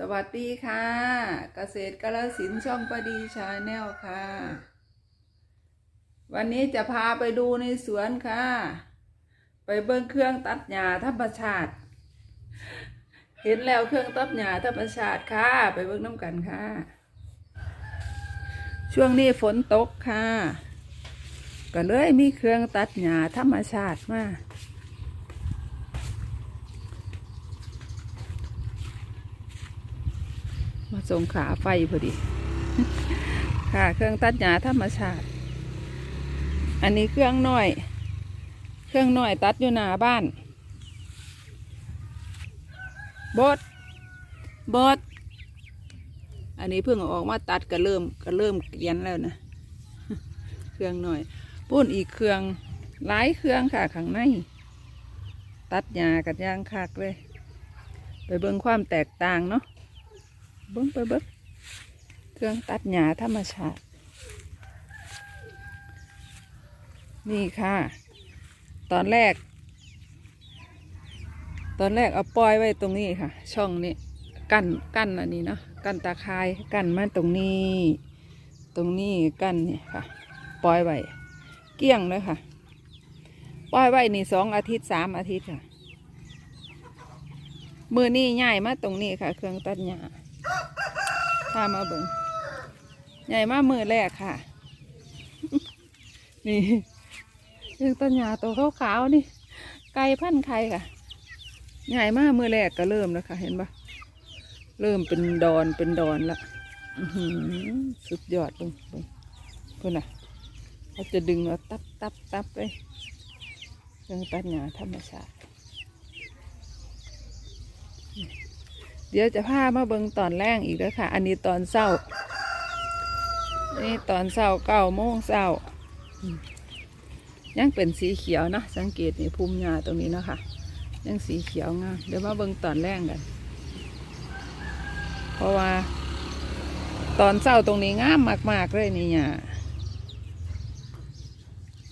สวัสดีค่ะ เกษตรกาลสินช่องประดีชาแนลค่ะ วันนี้จะพาไปดูในสวนค่ะ ไปเบิ้งเครื่องตัดหญ้าธรรมชาติ เห็นแล้วเครื่องตัดหญ้าธรรมชาติค่ะ ไปเบิ้งน้ำกันค่ะ ช่วงนี้ฝนตกค่ะ ก็เลยมีเครื่องตัดหญ้าธรรมชาติมา มาส่งขาไฟพอดี ค่ะ เครื่องตัดหญ้าธรรมชาติ อันนี้เครื่องน้อย เครื่องน้อยตัดอยู่หน้าบ้านบดบดอันนี้เพิ่งออกมาตัดก็เริ่มก็เริ่มเกลียนแล้วนะ เครื่องหน้อยปุ้นอีกเครื่องหลายเครื่องค่ะข้างใน ตัดหญ้ากัดยางคักเลย ไปเบิ่งความแตกต่างเนาะ เบิ้งไปเบิ้งเครื่องตัดหญ้าธรรมชาติ นี่ค่ะ ตอนแรก ตอนแรกเอาปล่อยไว้ตรงนี้ค่ะ ช่องนี้กั้นกั้นอันนี้เนาะกั้นตาคายกั้นมาตรงนี้ ตรงนี้กั้นนี่ค่ะ ปล่อยไว้เกี้ยงเลยค่ะ ปล่อยไว้นี่สองอาทิตย์สามอาทิตย์ค่ะมือนี่ง่ายมาตรงนี้ค่ะ เครื่องตัดหญ้าามาเบิ่งใหญ่มากมือแรกค่ะ นี่เรื่องต้นหญ้าตัวขาวๆนี่ ไก่พันไข่ค่ะ ใหญ่มากมือแรกก็เริ่มแล้วค่ะ เห็นปะเริ่มเป็นดอนเป็นดอนละอื้อหือสุดยอดเลยเบิ่งเพื่อนน่ะเขาจะดึงเอาตับตับตับไปเรื่องตัดหญ้าธรรมชาติ เดี๋ยวจะพามาเบิงตอนแรกอีกแล้วค่ะ อันนี้ตอนเศร้า นี่ตอนเศร้าเก้าโมงเศร้า ยังเป็นสีเขียวนะสังเกตนี่ภูมิหญ้าตรงนี้เนาะค่ะ ยังสีเขียวงาม เดี๋ยวมาเบิงตอนแรกกัน เพราะว่า ตอนเศร้าตรงนี้งามมาก ๆ เลยนี่หญ้า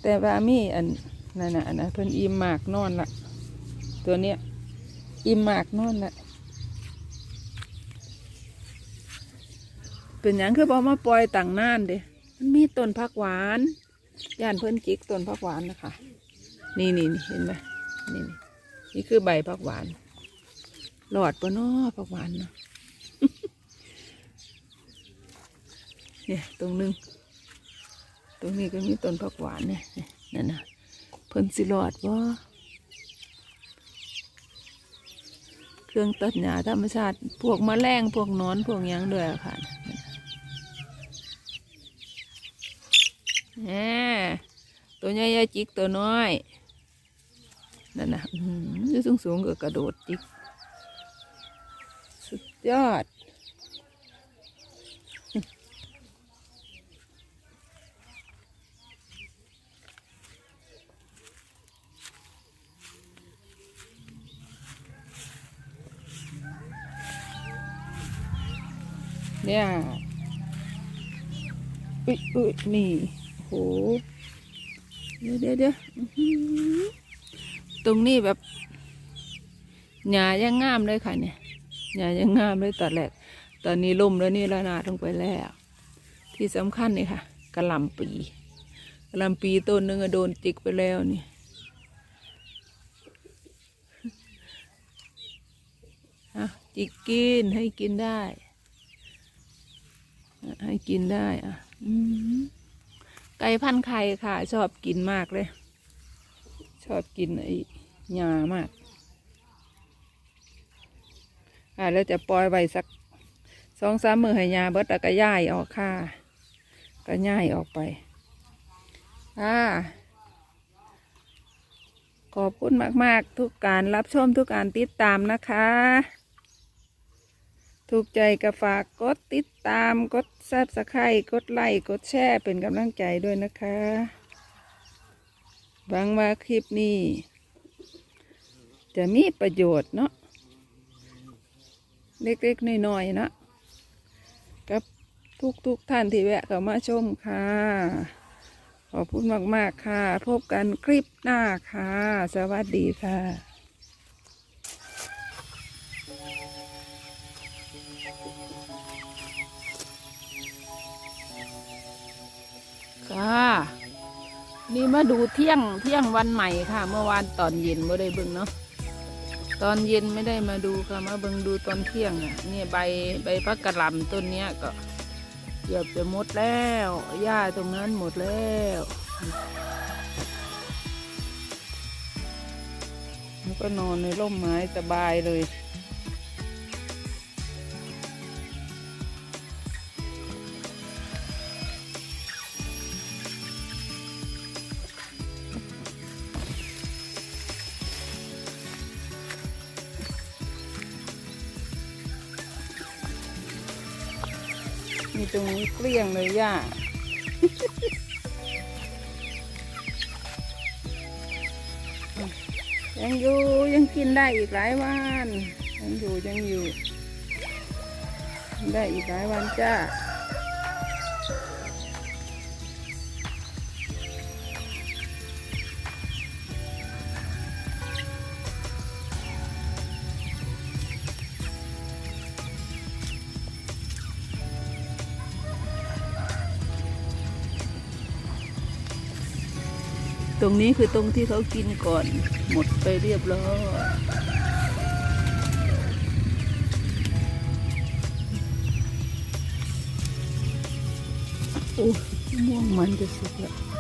แต่ว่ามีอันนั่นน่ะอันนั้นเพิ่นอิ่มมากนอนละตัวเนี้ยอิ่มมากนอนละ เป็นหยังคือพอมาปล่อยต่างน่านเด้มันมีต้นผักหวานย่านเพิ่นจิกต้นผักหวานนะคะนี่นี่นี่เห็นไหมนี่นี่นี่คือใบผักหวานหลอดปะเนาะผักหวานเนาะเนี่ยตรงนึง ตรงนี้ก็มีต้นผักหวานเนี่ยนี่ยนั่นนะเพิ่นสิหลอดว่าเครื่องตัดหญ้าธรรมชาติ พวกมแมลงพวกนอนพวกยังด้วยอค่ะ แหมตัวใหญ่ยจิกตัวน้อยนั่นนะอื้อหือสูงสูงก็กระโดดจิก สุดยอด เนี่ย อุ้ยอุ้ยนี่ เดี๋ยวเดี๋ยวเดี๋ยวตรงนี้แบบหญ้ายังงามเลยค่ะเนี่ยหญ้ายังงามเลยตอนแรกตอนนี้ล่มแล้วนี่ระนาดลงไปแล้ว ที่สำคัญนี่ค่ะกระลำปีกระลำปีต้นหนึงอะโดนจิกไปแล้วนี่อะจิกกินให้กินได้ ให้กินได้อะ อืม ก่พันธุ์ไข่ค่ะ ชอบกินมากเลย ชอบกินไอ้หญ้ามากอ่าแล้วจะปล่อยไว้สักสองสามมือให้หญ้าเบิดแล้วก็ย่ายออกค่ะ ก็ย่ายออกไปค่ะขอบคุณมาก ๆ ทุกการรับชมทุกการติดตามนะคะ ถูกใจก็ฝากกดติดตามกดซับสไครต์กดไลค์กดแชร์เป็นกำลังใจด้วยนะคะหวังว่าคลิปนี้ จะมีประโยชน์เนาะเล็กๆน้อยๆเนาะกับทุกๆท่านที่แวะเข้ามาชมค่ะ ขอบคุณมากๆค่ะ พบกันคลิปหน้าค่ะ สวัสดีค่ะ จ้า นี่มาดูเที่ยงเที่ยงวันใหม่ค่ะ เมื่อวานตอนเย็นไม่ได้เบิ่งเนาะตอนเย็นไม่ได้มาดูค่ะมาเบิ่งดูตอนเที่ยงอะเนี่ยใบใบพักกระลำต้นเนี้ยก็เกือบจะหมดแล้วหญ้าตรงนั้นหมดแล้วแล้วก็นอนในร่มไม้สบายเลย ตรงนี้เกลี้ยงเลยย่ายังอยู่ยังกินได้อีกหลายวัน ยังอยู่ยังอยู่ ได้อีกหลายวันจ้า ตรงนี้คือตรงที่เขากินก่อน หมดไปเรียบร้อยโอ้ม่วงมันจะสุกแล้ว